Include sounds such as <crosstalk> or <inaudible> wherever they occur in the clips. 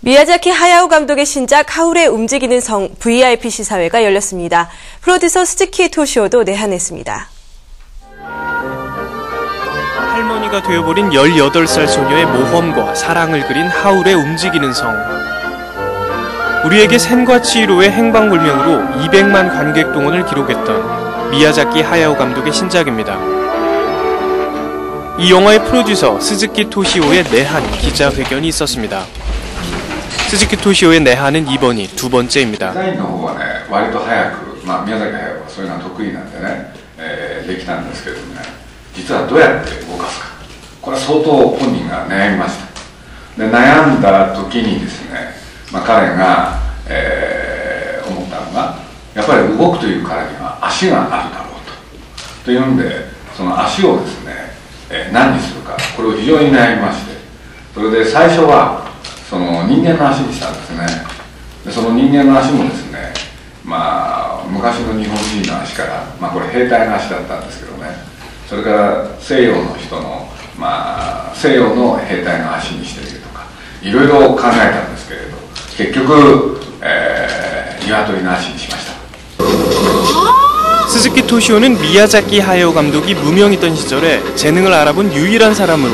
미야자키 하야오 감독의 신작 하울의 움직이는 성 VIP 시사회가 열렸습니다. 프로듀서 스즈키 토시오도 내한했습니다. 할머니가 되어버린 18살 소녀의 모험과 사랑을 그린 하울의 움직이는 성. 우리에게 생과 치히로의 행방불명으로 200만 관객 동원을 기록했던 미야자키 하야오 감독의 신작입니다. 이 영화의 프로듀서 스즈키 토시오의 내한 기자회견이 있었습니다. 스즈키 토시오의 내한은 2번이 두 번째입니 다. のと早く宮崎はそ得意なんでね、できたんですけどね実はどうやって動かすかこれは相当本人が悩みました悩んだ時にですね、まあ、彼が、え、思ったのがやっぱり動くというからには足があるだろうと。というんでその足をですね、え何にするか。これを非常に悩みまして。それで最初はその人間の足にしたんですねでその人間の足もですねまあ昔の日本人の足から、まあ、これ兵隊の足だったんですけどねそれから西洋の人の、まあ、西洋の兵隊の足にしてみるとかいろいろ考えたんですけれど結局、えー、鶏の足にしました 스즈키 토시오는 미야자키 하야오 감독이 무명이던 시절에 재능을 알아본 유일한 사람으로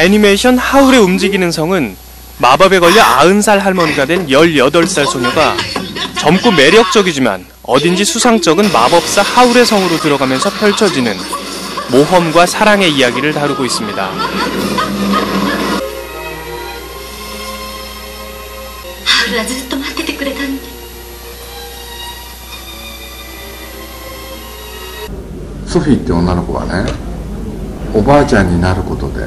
애니메이션 하울의 움직이는 성은 마법에 걸려 90살 할머니가 된 18살 소녀가 젊고 매력적이지만 어딘지 수상쩍은 마법사 하울의 성으로 들어가면서 펼쳐지는 모험과 사랑의 이야기를 다루고 있습니다. ハウルはずっと待っててくれたのに。ソフィーって女の子はねおばあちゃんになることで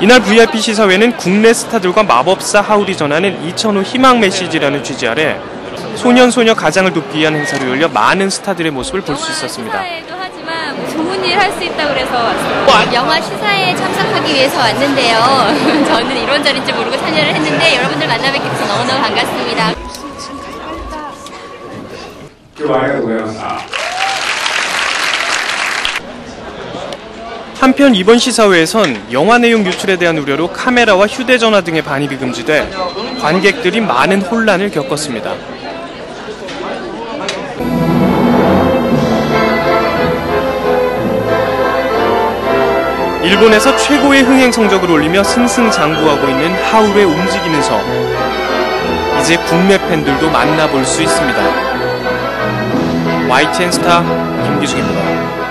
이날 VIP 시사회는 국내 스타들과 마법사 하울이 전하는 2005 희망 메시지라는 취지 아래 소년 소녀 가장을 돕기 위한 행사로 열려 많은 스타들의 모습을 볼 수 있었습니다. 하지만 뭐 좋은 일 할 수 있다고 그래서 왔어요. 영화 시사회에 참석하기 위해서 왔는데요. <laughs> 저는 이런저런지 모르고 참여를 했는데 여러분들 만나 뵙게 돼서 너무너무 반갑습니다. 한편 이번 시사회에선 영화 내용 유출에 대한 우려로 카메라와 휴대전화 등의 반입이 금지돼 관객들이 많은 혼란을 겪었습니다. 일본에서 최고의 흥행 성적을 올리며 승승장구하고 있는 하울의 움직이는 성. 이제 국내 팬들도 만나볼 수 있습니다. YTN 스타 김기숙입니다.